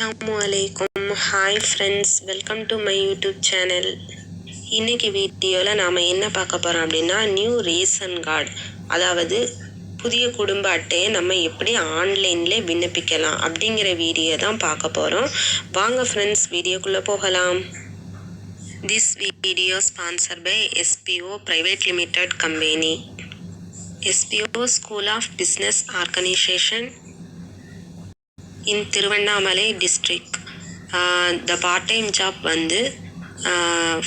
அஸ்ஸலாமு அலைக்கும் hi friends welcome to my YouTube channel இன்றைக்கி வீடியோவில் நாம் என்ன பார்க்க போகிறோம் அப்படின்னா நியூ ரேஷன் கார்டு அதாவது புதிய குடும்ப அட்டையை நம்ம எப்படி ஆன்லைனில் விண்ணப்பிக்கலாம் அப்படிங்கிற வீடியோ தான் பார்க்க போகிறோம் வாங்க ஃப்ரெண்ட்ஸ் வீடியோக்குள்ளே போகலாம். This video sponsor by SPO private limited company SPO school of business organisation in Tiruvannamalai district the part time job வந்து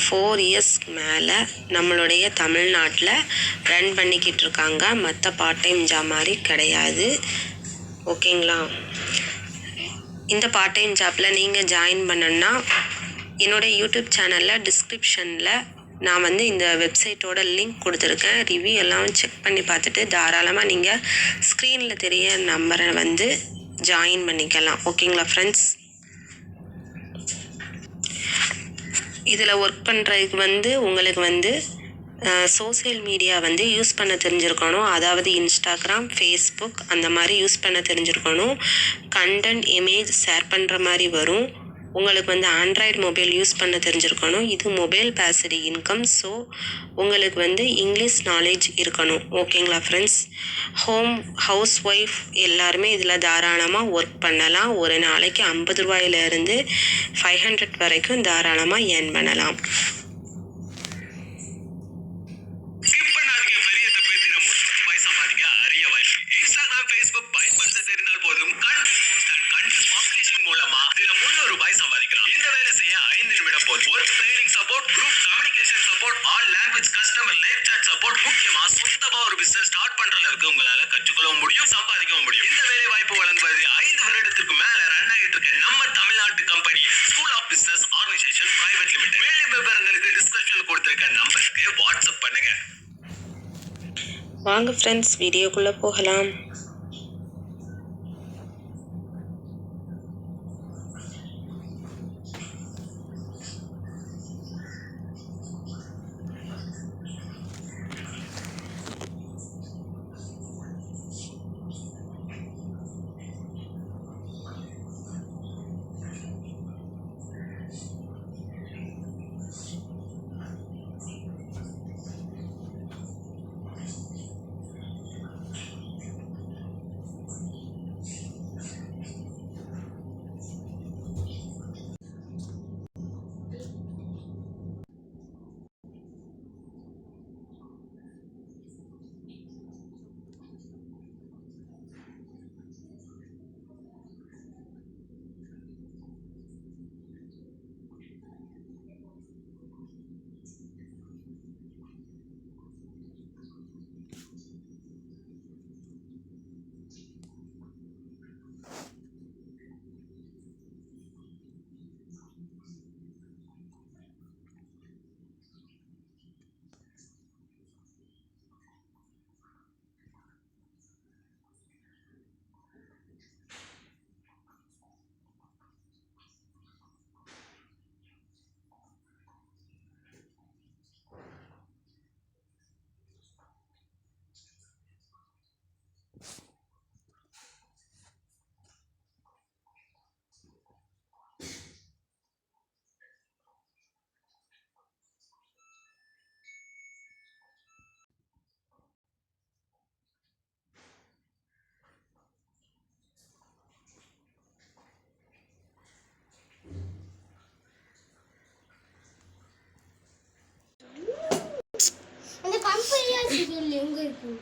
ஃபோர் இயர்ஸ் மேலே நம்மளுடைய தமிழ்நாட்டில் ரன் பண்ணிக்கிட்டு இருக்காங்க. மற்ற பார்ட் டைம் ஜாப் மாதிரி கிடையாது. ஓகேங்களா இந்த பார்ட் டைம் ஜாப்பில் நீங்கள் ஜாயின் பண்ணணுன்னா என்னோட யூடியூப் சேனலில் டிஸ்கிரிப்ஷனில் நான் வந்து இந்த வெப்சைட்டோட லிங்க் கொடுத்துருக்கேன். ரிவ்யூ எல்லாம் செக் பண்ணி பார்த்துட்டு தாராளமாக நீங்கள் ஸ்க்ரீனில் தெரிய நம்பரை வந்து ஜாயின் பண்ணிக்கலாம். ஓகேங்களா ஃப்ரெண்ட்ஸ் இதில் ஒர்க் பண்ணுறதுக்கு வந்து உங்களுக்கு வந்து சோசியல் மீடியா வந்து யூஸ் பண்ண தெரிஞ்சிருக்கணும். அதாவது இன்ஸ்டாகிராம் ஃபேஸ்புக் அந்த மாதிரி யூஸ் பண்ண தெரிஞ்சிருக்கணும். கண்டென்ட் இமேஜ் ஷேர் பண்ணுற மாதிரி வரும். உங்களுக்கு வந்து ஆண்ட்ராய்டு மொபைல் யூஸ் பண்ண தெரிஞ்சிருக்கணும். இது மொபைல் பேசடி இன்கம் ஸோ உங்களுக்கு வந்து இங்கிலீஷ் நாலேஜ் இருக்கணும். ஓகேங்களா ஃப்ரெண்ட்ஸ் ஹோம் ஹவுஸ் ஒய்ஃப் எல்லாருமே இதில் தாராளமாக ஒர்க் பண்ணலாம். ஒரு நாளைக்கு ஐம்பது ரூபாயிலேருந்து ஃபைவ் ஹண்ட்ரட் வரைக்கும் தாராளமாக ஏர்ன் பண்ணலாம். கஸ்டமர் லைஃப் சாட் சப்போர்ட் முக்கியமா சொந்தமா ஒரு பிசினஸ் ஸ்டார்ட் பண்ற அளவுக்கு உங்களால கற்றுக்கொள்ளவும் முடியும் சம்பாதிக்கவும் முடியும். இந்த வேலை வாய்ப்பு வழங்குவது ஐந்து வருடத்திற்கு மேல ரன் ஆகிட்டு இருக்க நம்ம தமிழ்நாட்டு company school of business organisation private limited மேலும் விவரங்களுக்கு டிஸ்கிரிப்ஷன் கொடுத்திருக்க நம்பருக்கு வாட்ஸ்அப் பண்ணுங்க. வாங்க ஃப்ரெண்ட்ஸ் வீடியோக்குள்ளே போகலாம். Liverpool.